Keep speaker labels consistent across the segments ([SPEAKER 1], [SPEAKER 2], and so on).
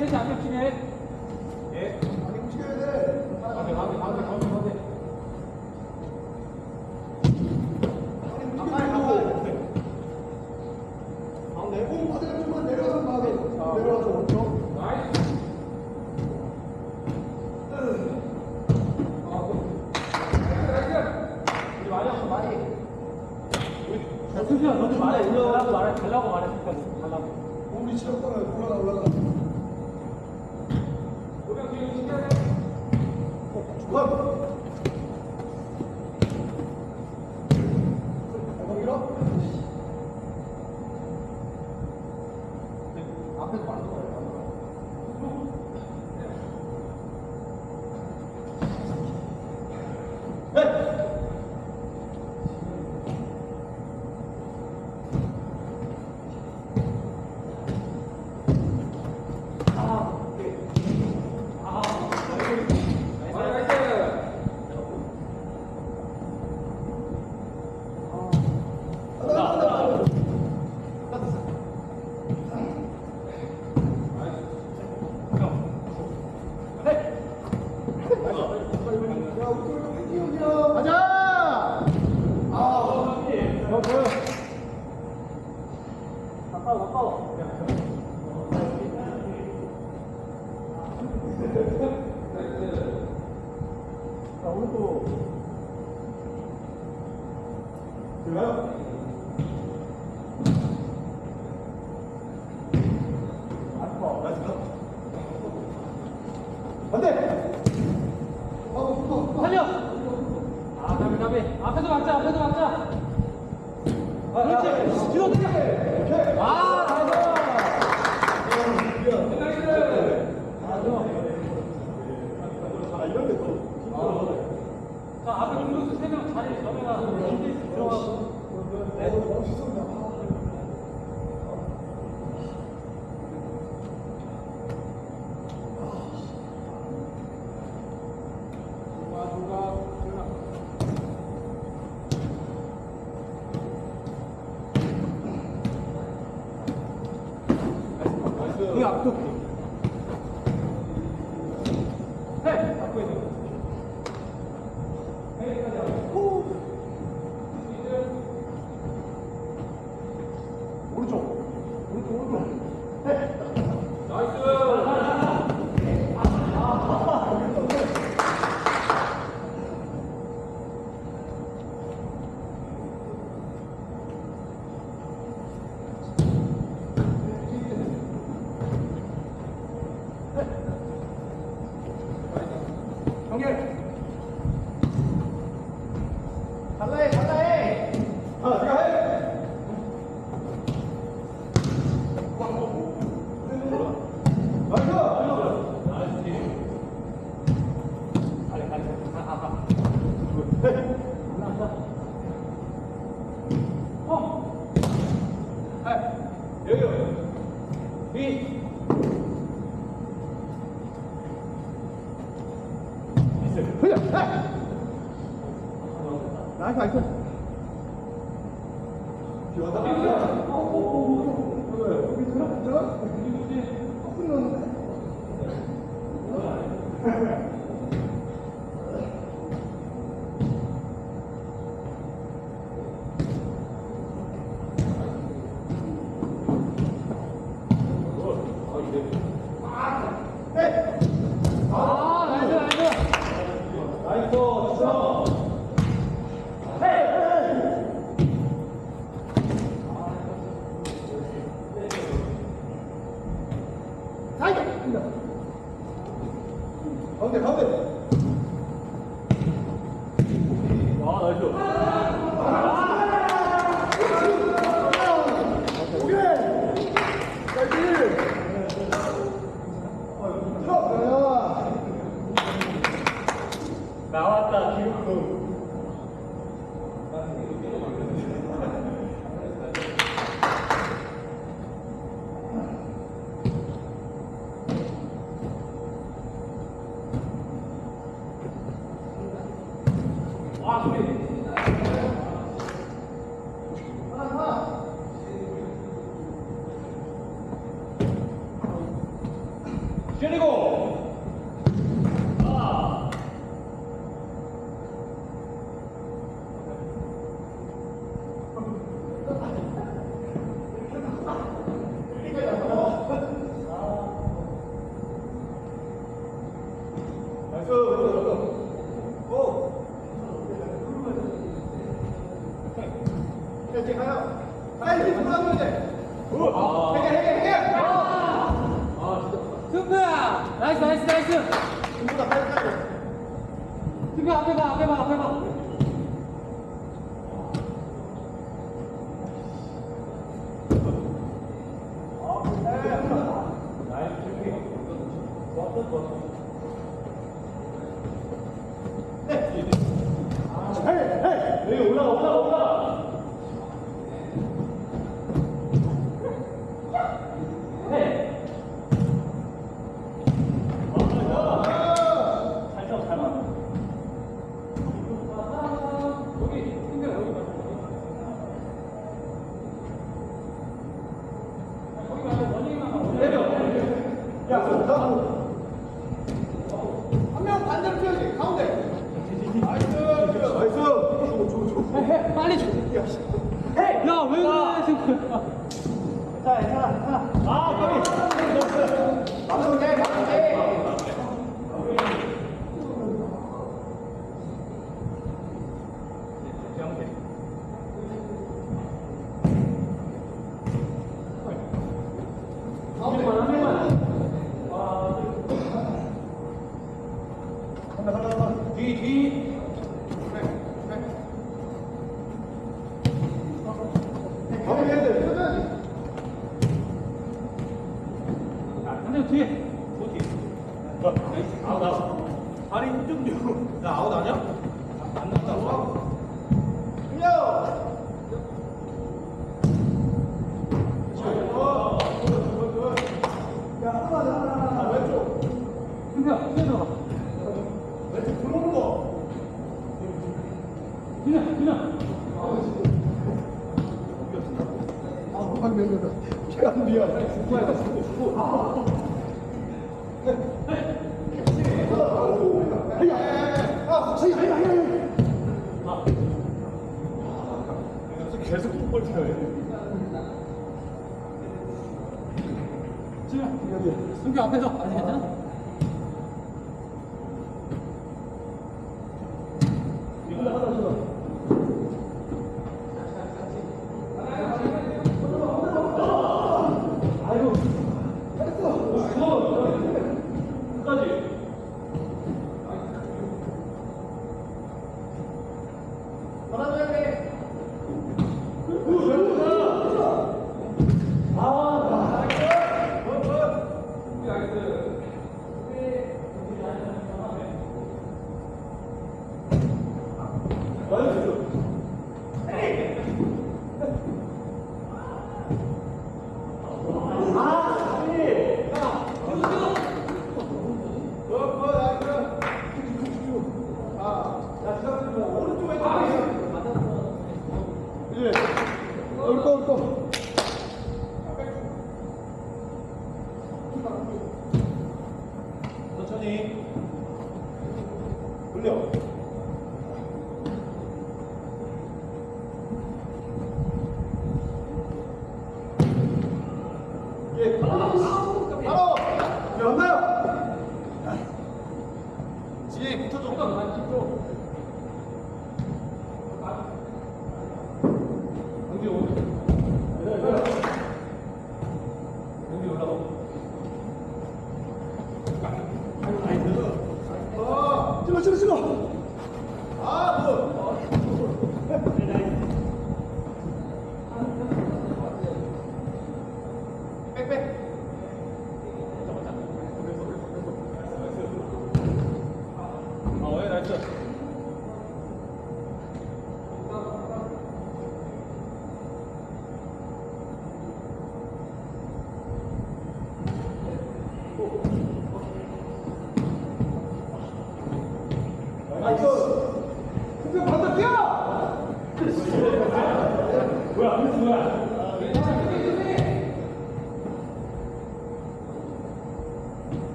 [SPEAKER 1] 就想 Look, 까비. 앞에서 막자 앞에서 막자. 아, 그렇지 뒤로 뛰어 아 나이스. 아, 아, 자, 앞에 공격수 3명 자리 점에가 네, 들어가고. 어,
[SPEAKER 2] Okay.
[SPEAKER 3] 나이스
[SPEAKER 2] 나이스.
[SPEAKER 3] 여기
[SPEAKER 2] 들어 들어 들어 들어 들어 가운데 가운데.
[SPEAKER 1] 아 나이스.
[SPEAKER 2] 앞에 봐, 앞에 봐, 앞에 봐.
[SPEAKER 1] 아, 네. 나이스
[SPEAKER 2] 킥.
[SPEAKER 1] 왔던 것 같아. Saya. 야, 그냥 그냥 왼쪽 들어오는 거.
[SPEAKER 2] 그냥 그냥.
[SPEAKER 1] 아, 한 명이다. 최한 비야. 죽어야 돼. 죽어 죽어. 아.
[SPEAKER 4] 계속 똥벌 튀어요.
[SPEAKER 2] 지금 승규 앞에서 아직 괜찮아?
[SPEAKER 1] What Yeah. My God.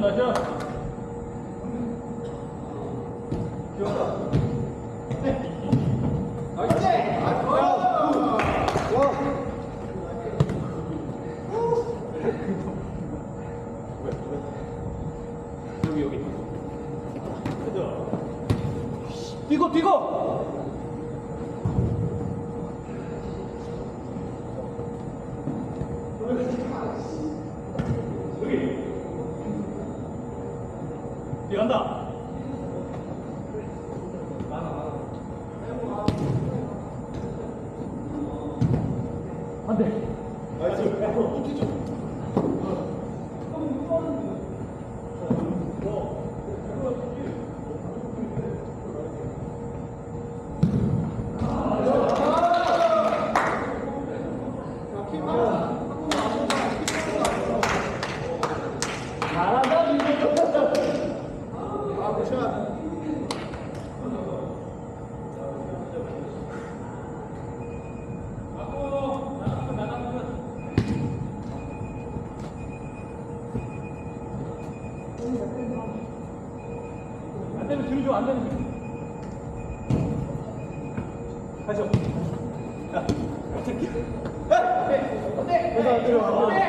[SPEAKER 2] 나이스 나이스 여기 여기 뛰고 뛰고 뛰어간다 안돼 안 되면 뒤로 줘안 되면 뒤로 가죠 야 어떻게
[SPEAKER 1] 그래서 들어.